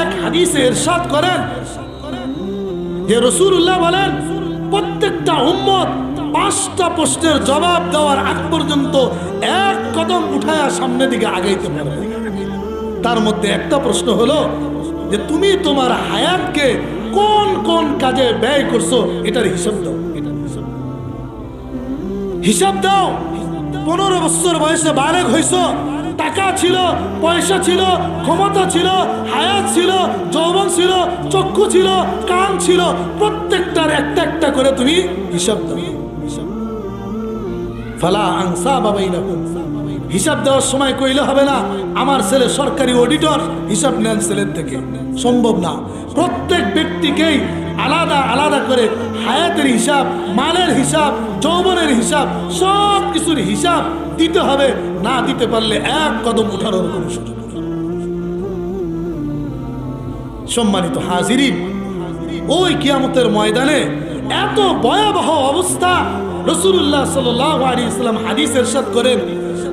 এক হাদিসে এরশাদ করেন, যে রসুল্লাহ বলেন, প্রত্যেকটা উম্মত পাঁচটা প্রশ্নের জবাব দেওয়ার আগ পর্যন্ত এক কদম উঠায়া দিকে আগাইতে পারবে। তার মধ্যে একটা প্রশ্ন হলো, যে তুমি তোমার হায়াতকে কোন কোন কাজে ব্যয় করছ, এটার হিসাব দাও। হিসাব দাও, পনেরো বছর বয়সে বারেক হইছ টাকা ছিল, পয়সা ছিল, ক্ষমতা ছিল, হায়াত ছিল, যৌবন ছিল, চক্ষু ছিল, কান ছিল, প্রত্যেকটার একটা একটা করে তুমি হিসাব দাও। ফালা আংসা বাবাই হিসাব দেওয়ার সময় কইলে হবে না, আমার ছেলে সরকারি অডিটর হিসাব নেন ছেলের থেকে। সম্ভব না। প্রত্যেক ব্যক্তিকেই আলাদা আলাদা করে হায়াতের হিসাব, মালের হিসাব, যৌবনের হিসাব সব কিছুর হিসাব দিতে হবে, না দিতে পারলে এক কদম উঠানোর কোনো সুযোগ সম্মানিত হাজিরিন, ওই কিয়ামতের ময়দানে এত ভয়াবহ অবস্থা রসুল্লাহ ইসলাম হাদিস এরশাদ করেন,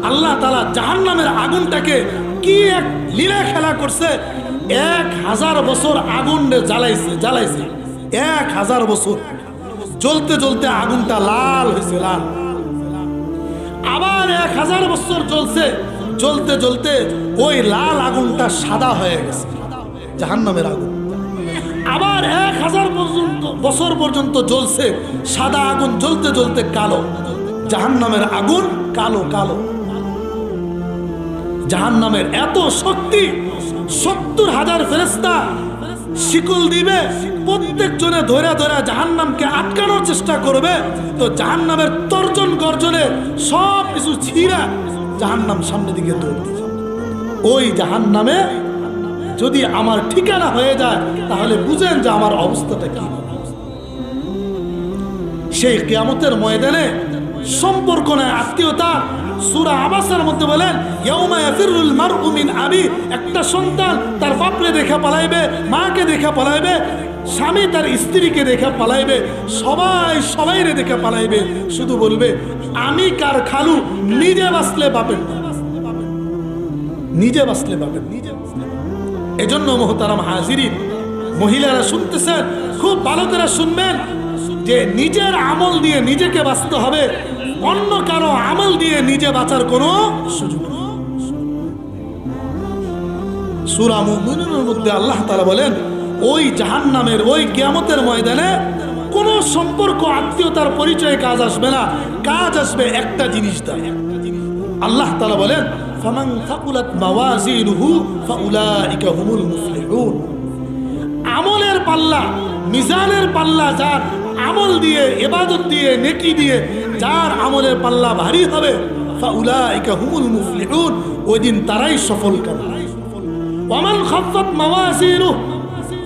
আল্লাহ তালা জাহান নামের আগুনটাকে কি এক লীলা খেলা করছে, এক হাজার বছর আগুন জ্বালাইছে জ্বালাইছে, এক হাজার বছর। জ্বলতে জ্বলতে আগুনটা লাল হয়েছে লাল। আবার এক হাজার বছর চলছে জ্বলতে জ্বলতে ওই লাল আগুনটা সাদা হয়ে গেছে, জাহান্নামের আগুন। আবার এক হাজার পর্যন্ত, বছর পর্যন্ত জ্বলছে, সাদা আগুন জ্বলতে জ্বলতে কালো, জাহান্নামের আগুন কালো কালো। জাহান্নামের এত শক্তি, সত্তর হাজার ফেরেস্তা শিকল দিবে প্রত্যেক জনে ধরে ধরে জাহান্নামকে আটকানোর চেষ্টা করবে। তো জাহান্নামের তর্জন গর্জনে সব কিছু ছিঁড়া জাহান্নাম সামনের দিকে দৌড়বে ওই জাহান্নামে যদি আমার ঠিকানা হয়ে যায়, তাহলে বুঝেন যে আমার অবস্থাটা কি। সেই কেয়ামতের ময়দানে সম্পর্ক নয় আত্মীয়তা সুরা আবাসের মধ্যে বলেন, ইয়াউমা ইয়াফিরুল মারউ মিন আবি। একটা সন্তান তার বাপরে দেখা পালাইবে, মাকে দেখা পালাইবে, স্বামী তার স্ত্রীকে দেখা পালাইবে, সবাই সবাইরে দেখা পালাইবে। শুধু বলবে, আমি কার খালু? নিজে বাঁচলে বাপের নিজে বাঁচলে বাপের নিজে এজন্য মোহতারাম হাজিরিন, মহিলারা শুনতেছেন, খুব ভালো করে শুনবেন। যে নিজের আমল দিয়ে নিজেকে বাঁচতে হবে, অন্য কারও আমল দিয়ে নিজে বাঁচার কোনো সুযোগ মধ্যে আল্লাহ তাআলা বলেন, ওই জাহান্নামের, ওই কিয়ামতের ময়দানে কোনো সম্পর্ক, আত্মীয়তার পরিচয়ে কাজ আসবে না। কাজ আসবে একটা জিনিস দ্বারা। আল্লাহ তাআলা বলেন, ফামান থাকুলাত মাওয়াজিনুহু ফাউলাইকা হুমুল আমলের পাল্লা, মিজানের পাল্লা যার আমল দিয়ে এবাদত দিয়ে, নেকি দিয়ে, যার আমলের পাল্লা ভারী হবে হুমুল মুফলিহুন, ওই দিন তারাই সফল কাম ওমান খাফফাত মাওয়াজিনুহু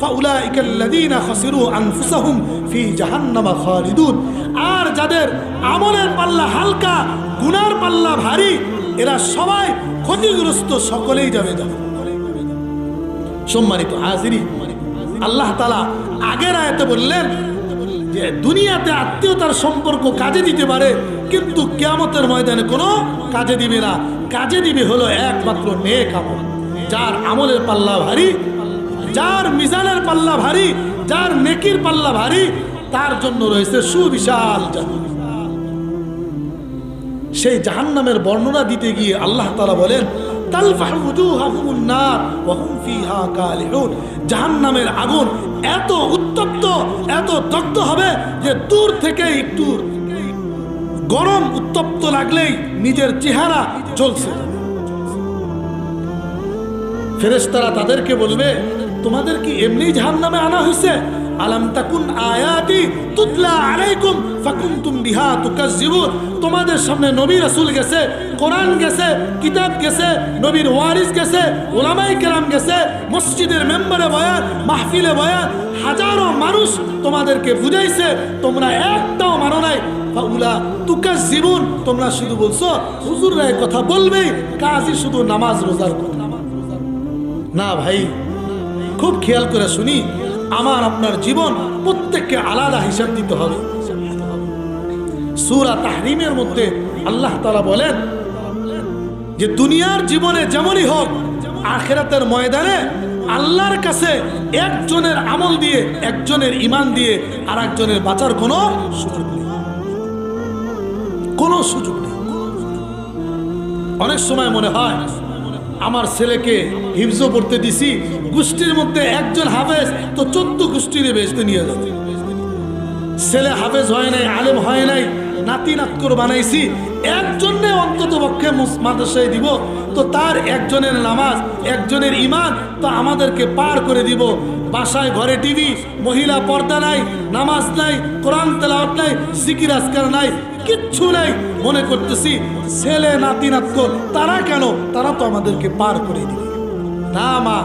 ফাউলাইকা আল্লাযীনা খাসিরু আনফুসাহুম ফি জাহান্নামা খালিদুন। আর যাদের আমলের পাল্লা হালকা, গুনার পাল্লা ভারী, এরা সবাই ক্ষতিগ্রস্ত সকলেই যাবে যাবে সম্মানিত হাজিরি আল্লাহ তালা আগের আয়তে বললেন যে দুনিয়াতে আত্মীয়তার সম্পর্ক কাজে দিতে পারে, কিন্তু কেয়ামতের ময়দানে কোনো কাজে দিবে না। কাজে দিবে হলো একমাত্র নেক আমল। যার আমলের পাল্লা ভারী, যার মিজানের পাল্লা ভারী, যার নেকির পাল্লা ভারী, তার জন্য রয়েছে সুবিশাল সেই জাহান্নামের বর্ণনা দিতে গিয়ে আল্লাহ তালা বলেন জাহান্নামের আগুন এত উত্তপ্ত, এত দগ্ধ হবে যে দূর থেকে একটু গরম উত্তপ্ত লাগলেই নিজের চেহারা জ্বলছে। ফেরেশতারা তাদেরকে বলবে, তোমাদের কি এমনি জাহান্নামে আনা হয়েছে? আলাম তাকুন আয়াতি তুতলা আলাইকুম ফাকুনতুম বিহা তোমাদের সামনে নবী রাসূল গেছে, কোরআন গেছে, কিতাব গেছে, নবীর ওয়ারিস গেছে কেরাম গেছে, মসজিদের মেম্বারে মাহফিলে হাজারো মানুষ তোমাদেরকে বুঝাইছে, তোমরা একটাও মানো নাই। তোমরা শুধু বলছো, হুজুররা কথা বলবেই কাজই শুধু নামাজ রোজার কথা। না ভাই, খুব খেয়াল করে শুনি। আমার আপনার জীবন প্রত্যেককে আলাদা হিসাব দিতে হবে। সুরা তাহরিমের মধ্যে আল্লাহ তালা বলেন যে, দুনিয়ার জীবনে যেমনই হোক, আখেরাতের ময়দানে আল্লাহর কাছে একজনের আমল দিয়ে, একজনের ইমান দিয়ে আর একজনের বাঁচার কোনো সুযোগ নেই। কোনো সুযোগ নেই। অনেক সময় মনে হয় আমার ছেলেকে হিফজ পড়তে দিছি, গোষ্ঠীর মধ্যে একজন হাফেজ তো চোদ্দ গোষ্ঠীরে বেসতে নিয়ে যাবে ছেলে হাফেজ হয় নাই, আলেম হয় নাই, নাতি নাতকর বানাইছি একজনে অন্তত পক্ষে মাদ্রাসায় দিব, তো তার একজনের নামাজ, একজনের ইমান তো আমাদেরকে পার করে দিব। বাসায় ঘরে টিভি, মহিলা পর্দা নাই, নামাজ নাই, কোরআন তেলাওয়াত নাই, জিকির আজকার নাই কিচ্ছু নাই। মনে করতেছি, ছেলে, নাতি, নাতকর, তারা কেন? তারা তো আমাদেরকে পার করে দিবে। না, মা,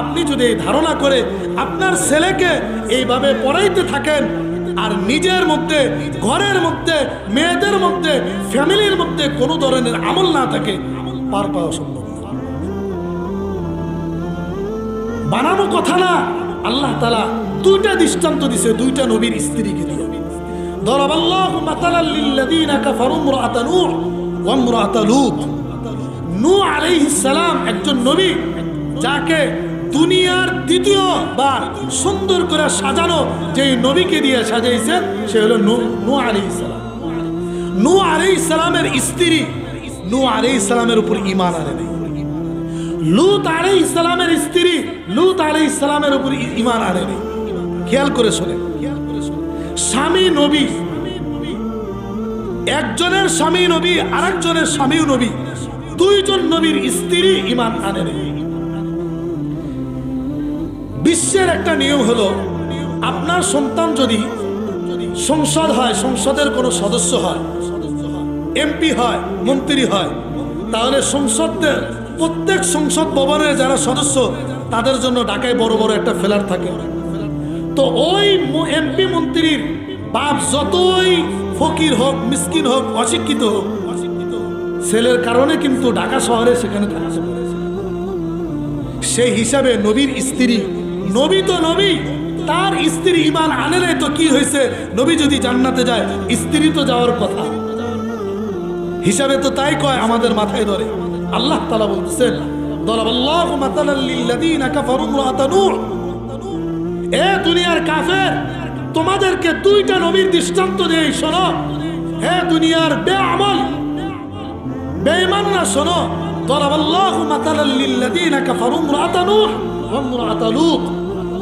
আপনি যদি এই ধারণা করে আপনার ছেলেকে এইভাবে পড়াইতে থাকেন, আর নিজের মধ্যে, ঘরের মধ্যে, মেয়েদের মধ্যে, ফ্যামিলির মধ্যে কোনো ধরনের আমল না থাকে, পার পাওয়া সম্ভব না। বানানো কথা না, আল্লাহ তালা দুইটা দৃষ্টান্ত দিছে, দুইটা নবীর স্ত্রীকে দিয়ে। ضرب الله مثلا للذين كفروا امرأة نوح وامرأة لوط নূহ আলাইহিস সালাম একজন নবী যাকে দুনিয়ার দ্বিতীয় বার সুন্দর করে সাজানো যে নবীকে দিয়ে সাজাইছেন সে হলো নূহ আলাইহিস সালাম নূহ আলাইহিস সালামের স্ত্রী নূহ আলাইহিস সালামের উপর ঈমান আনে নাই লুত আলাইহিস সালামের স্ত্রী লুত আলাইহিস সালামের উপর ই- ঈমান আনে নাই খেয়াল করে শোনেন স্বামী নবী। একজনের স্বামী নবী, আরেকজনের স্বামীও নবী। দুইজন নবীর স্ত্রী ইমান আনে বিশ্বের একটা নিয়ম হলো, আপনার সন্তান যদি সংসদ হয়, সংসদের কোনো সদস্য হয়, এমপি হয়, মন্ত্রী হয়, তাহলে সংসদের প্রত্যেক সংসদ ভবনের যারা সদস্য, তাদের জন্য ঢাকায় বড় বড় একটা ফেলার থাকে। তো ওই এমপি মন্ত্রীর বাপ যতই ফকির হোক, মিসকিন হোক, অশিক্ষিত হোক ছেলের কারণে কিন্তু ঢাকা শহরে সেখানে থাকছে সেই হিসাবে নবীর স্ত্রী, নবী তো নবী, তার স্ত্রী ইমান আনে নাই তো কি হয়েছে? নবী যদি জান্নাতে যায়, স্ত্রী তো যাওয়ার কথা। হিসাবে তো তাই কয়, আমাদের মাথায় ধরে। আল্লাহ তালা বলতেছেন, দলাবাল্লাহু মাতালাল লিল্লাযীনা কাফারু ইমরাআতা নূহ এ দুনিয়ার কাফের তোমাদেরকে দুইটা নবীর দৃষ্টান্ত দেই শোনো হে দুনিয়ার বেআমল বেঈমানরা শোনো দরাবাল্লাহু মাতালাল লিল্লাযীনা কাফারু ইমরাআতা নূহ ওয়া ইমরাআতা লূত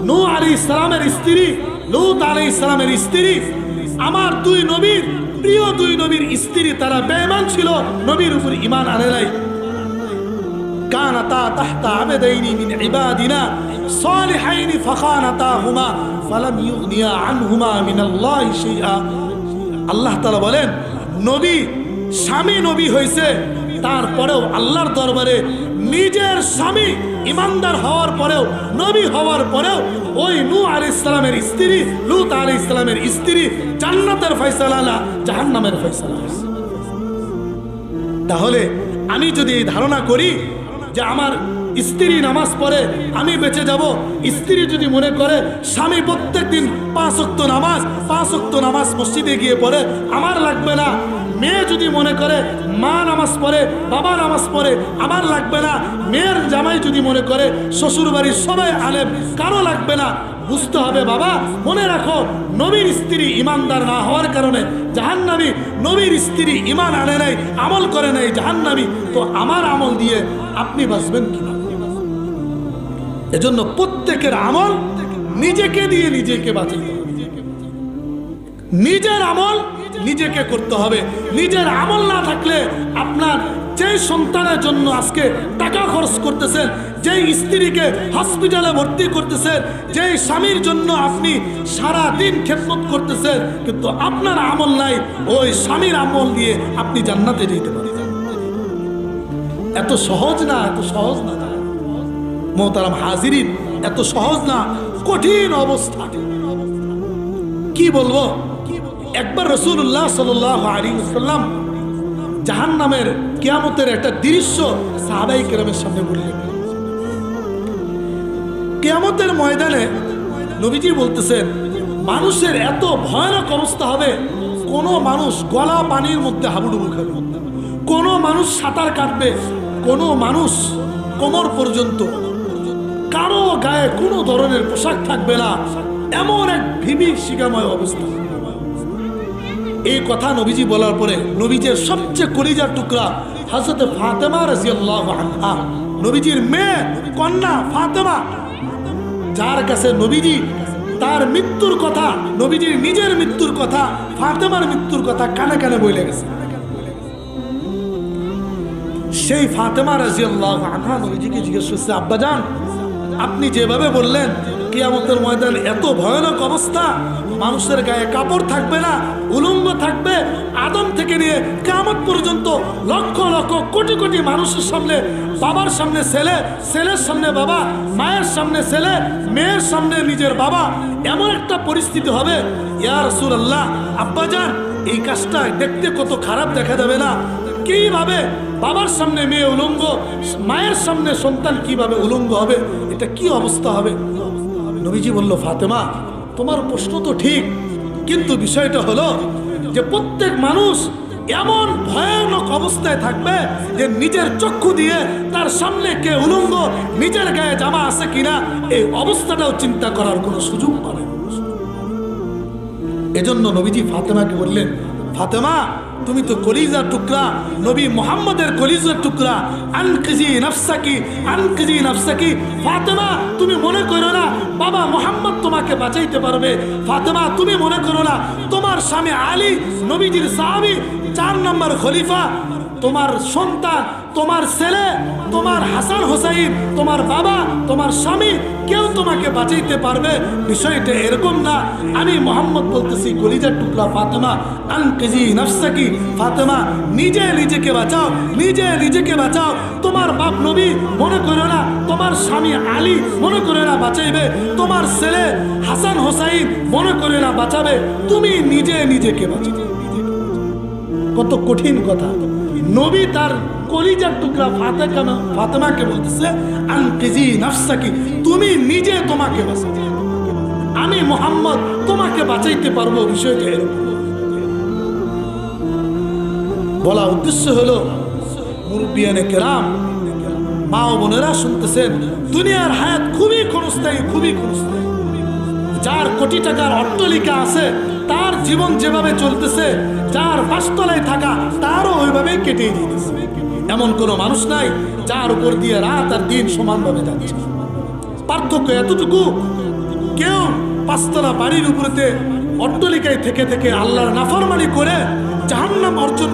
নূহ আলাইহিস সালামের স্ত্রী লূত আলাইহিস সালামের স্ত্রী আমার দুই নবীর প্রিয় দুই নবীর স্ত্রী তারা বেঈমান ছিল নবীর উপর ঈমান আনে নাই كانتا تحت عبدين من عبادنا صالحين فخانتاهما فلم يغنيا عنهما من الله شيئا আল্লাহ তালা বলেন নবী স্বামী নবী হয়েছে তারপরেও আল্লাহর দরবারে নিজের স্বামী ইমানদার হওয়ার পরেও নবী হওয়ার পরেও ওই নূ আলী ইসলামের স্ত্রী লুত আলী ইসলামের স্ত্রী জান্নাতের ফয়সালা না জাহান্নামের ফয়সালা তাহলে আমি যদি এই ধারণা করি যে আমার স্ত্রী নামাজ পড়ে, আমি বেঁচে যাব। স্ত্রী যদি মনে করে, স্বামী প্রত্যেক দিন পাঁচ অক্ত নামাজ, পাঁচ অক্ত নামাজ মসজিদে গিয়ে পড়ে, আমার লাগবে না। মেয়ে যদি মনে করে, মা নামাজ পড়ে, বাবা নামাজ পড়ে, আমার লাগবে না। মেয়ের জামাই যদি মনে করে শ্বশুর বাড়ির সবাই আলেম, কারও লাগবে না। বুঝতে হবে বাবা, মনে রাখো, নবীর স্ত্রী ইমানদার না হওয়ার কারণে জাহান্নাবী নবীর স্ত্রী ইমান আনে নাই, আমল করে নাই জাহান্নাবী তো আমার আমল দিয়ে আপনি বাঁচবেন কিনা এজন্য প্রত্যেকের আমল নিজেকে দিয়ে নিজেকে বাঁচাইতে নিজের আমল নিজেকে করতে হবে। নিজের আমল না থাকলে আপনার যেই সন্তানের জন্য আজকে টাকা খরচ করতেছেন, যেই স্ত্রীকে হসপিটালে ভর্তি করতেছেন, যেই স্বামীর জন্য আপনি সারা দিন খেদমত করতেছেন, কিন্তু আপনার আমল নাই, ওই স্বামীর আমল দিয়ে আপনি জান্নাতে যেতে পারেন। এত সহজ না, এত সহজ না। মোহতারাম হাজিরিন, এত সহজ না, কঠিন অবস্থা কি বলব? একবার রসুল্লাহ সাল্লাম জাহান নামের কিয়ামতের একটা দৃশ্য সাহাবাই কেরামের সামনে বললেন। কেয়ামতের ময়দানে নবীজি বলতেছেন, মানুষের এত ভয়ানক অবস্থা হবে, কোনো মানুষ গলা পানির মধ্যে হাবুডুবু খাবে। কোনো মানুষ সাঁতার কাটবে, কোনো মানুষ কোমর পর্যন্ত কারও গায়ে কোনো ধরনের পোশাক থাকবে না। এমন এক ভিবি শিকাময় অবস্থা। এই কথা নবীজি বলার পরে নবীজের সবচেয়ে কলিজার টুকরা হাজরত ফাতেমা রাজিয়াল্লাহু আনহা। নবীজির মেয়ে, কন্যা ফাতেমা। যার কাছে নবীজি তার মৃত্যুর কথা, নবীজির নিজের মৃত্যুর কথা, ফাতেমার মৃত্যুর কথা কানে কানে বলে গেছে। সেই ফাতেমা রাজিয়াল্লাহু আনহা নবীজিকে জিজ্ঞেস করছে আব্বাজান আপনি যেভাবে বললেন, কিয়ামতের ময়দান এত ভয়ানক অবস্থা, মানুষের গায়ে কাপড় থাকবে না, উলঙ্গ থাকবে, আদম থেকে নিয়ে কিয়ামত পর্যন্ত লক্ষ লক্ষ কোটি কোটি মানুষের সামনে, বাবার সামনে ছেলে, ছেলের সামনে বাবা, মায়ের সামনে ছেলে, মেয়ের সামনে নিজের বাবা, এমন একটা পরিস্থিতি হবে। ইয়া রাসূলুল্লাহ আব্বাজান এই কাজটা দেখতে কত খারাপ দেখা যাবে না। কীভাবে বাবার সামনে মেয়ে উলঙ্গ, মায়ের সামনে সন্তান কীভাবে উলঙ্গ হবে, এটা কি অবস্থা হবে? নবীজি বলল, ফাতেমা, তোমার প্রশ্ন তো ঠিক, কিন্তু বিষয়টা হলো যে প্রত্যেক মানুষ এমন ভয়ানক অবস্থায় থাকবে যে নিজের চক্ষু দিয়ে তার সামনে কে উলঙ্গ, নিজের গায়ে জামা আছে কিনা, এই অবস্থাটাও চিন্তা করার কোনো সুযোগ পাবে এজন্য নবীজি ফাতেমাকে বললেন, ফাতেমা তুমি তো কলিজার টুকরা, নবী মোহাম্মদের কলিজার টুকরা। আনকিজি নফসাকি আনকিজি নফসাকি। ফাতেমা, তুমি মনে করো না, বাবা মোহাম্মদ তোমাকে বাঁচাইতে পারবে। ফাতেমা, তুমি মনে করো না, তোমার স্বামী আলী, নবীজির সাহাবি, চার নম্বর খলিফা তোমার সন্তান, তোমার ছেলে, তোমার হাসান হোসাইন, তোমার বাবা, তোমার স্বামী, কেউ তোমাকে বাঁচাইতে পারবে? বিষয়টা এরকম না। আমি মোহাম্মদ বলতেছি, কলিজার টুকরা ফাতেমা, আনকেজি নফসাকি ফাতেমা, নিজে নিজেকে বাঁচাও, নিজে নিজেকে বাঁচাও। তোমার বাপ নবী মনে করো না, তোমার স্বামী আলী মনে করে না বাঁচাইবে। তোমার ছেলে হাসান হোসাইন মনে করে না বাঁচাবে। তুমি নিজে নিজেকে বাঁচাবে কত কঠিন কথা। নবী তার কলিজার টুকরা ফাতেমা ফাতেমাকে বলতেছে, আনকিজি নাফসাকি, তুমি নিজে তোমাকে বাঁচাও। আমি মোহাম্মদ, তোমাকে বাঁচাইতে পারব বিষয়টা এরকম। বলা উদ্দেশ্য হলো, মুরব্বিয়ানে কেরাম, মা ও বোনেরা শুনতেছেন, দুনিয়ার হায়াত খুবই ক্ষণস্থায়ী খুবই ক্ষণস্থায়ী। যার কোটি টাকার অট্টলিকা আছে তার জীবন যেভাবে চলতেছে, যার বাসতলায় থাকা, তারও ওইভাবেই কেটে দিতেছে। এমন কোনো মানুষ নাই যার উপর দিয়ে রাত আর দিন সমানভাবে যাচ্ছে। পার্থক্য এতটুকু, কেউ পাঁচতলা বাড়ির উপরেতে অট্টলিকায় থেকে থেকে আল্লাহর নাফরমানি করে জাহান্নাম অর্জন